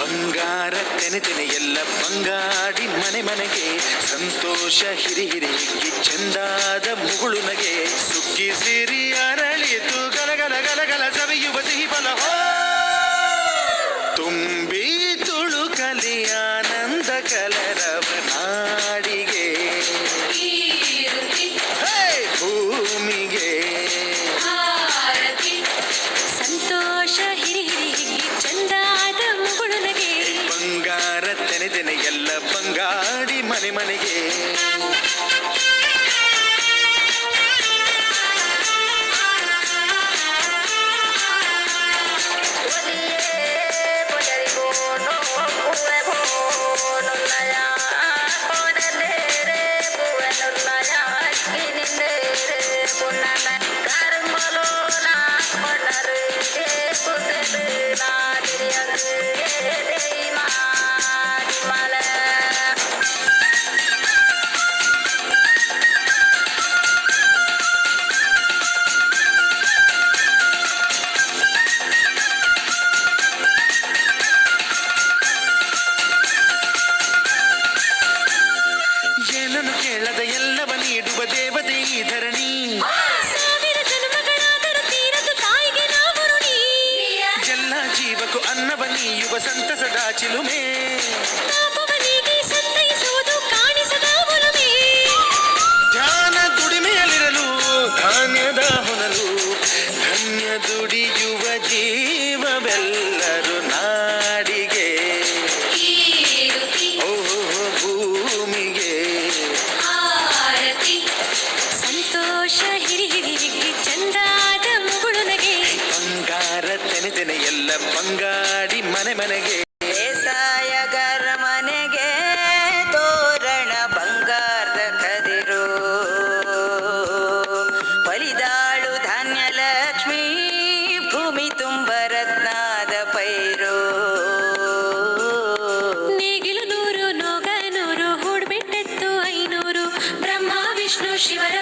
ಬಂಗಾರ ತೆನೆ ಎಲ್ಲ ಬಂಗಾಡಿ ಮನೆ ಮನೆಗೆ, ಸಂತೋಷ ಹಿರಿ ಹಿರಿ ಚಂದಾದ ಮುಗುಳು ನಗೆ. ಸುಗ್ಗಿ ಸಿರಿ ಅರಳಿತು ಗಲಗಲ ಗಲಗಲ ಸವಿಯುವ ಸಿಹಿ ಬಲ ತುಂಬಿ ಬಂಗಾರ ತೆನೆ ತೆನೆ ಎಲ್ಲ ಬಂಗಾಡಿ ಮನೆ ಮನೆಗೆ ಏನನ್ನು ಕೇಳದ ಎಲ್ಲವ ನೀಡುವ ದೇವತೆ ಈ ಧರಣಿ ಸಾವಿರ ಜನ್ಮಗಳಾದರೂ ತೀರದು ತಾಯಿಗೆ ನಾವು ಋಣಿ ಎಲ್ಲ ಜೀವಕ್ಕೂ ಅನ್ನವ ನೀಯುವ ಸಂತಸದ ಚಿಲುಮೆ ಪಾಪವನಿಗೆ ಸಂತೈಸುವುದು ಕಾಣಿಸದ ಒಲುಮೆ ಧ್ಯಾನ ದುಡಿಮೆಯಲ್ಲಿರಲು ಧಾನ್ಯದ ಹೊನಲು ಧನ್ಯ ದುಡಿಯುವ ಜೀವವೆಲ್ಲರೂ ಸಂತೋಷ ಹಿರಿ ಚಂದಾದ ಮುಗುಳು ನಗೆ. ಬಂಗಾರ ತೆನೆ ಎಲ್ಲ ಬಂಗಾಡಿ ಮನೆ ಮನೆಗೆ. ಬೇಸಾಯಗಾರ ಮನೆಗೆ ತೋರಣ ಬಂಗಾರದ ಕದಿರು. ಬಲಿದಾಳು ಧಾನ್ಯ ಲಕ್ಷ್ಮಿ ಭೂಮಿ ತುಂಬ ರತ್ನಾದ ಪೈರು. ನೇಗಿಲು ನೂರು ನೂಗ ನೂರು ಹೂಡ್ಬಿಟ್ಟೆತ್ತು ಐನೂರು ಬ್ರಹ್ಮ ವಿಷ್ಣು ಶಿವರ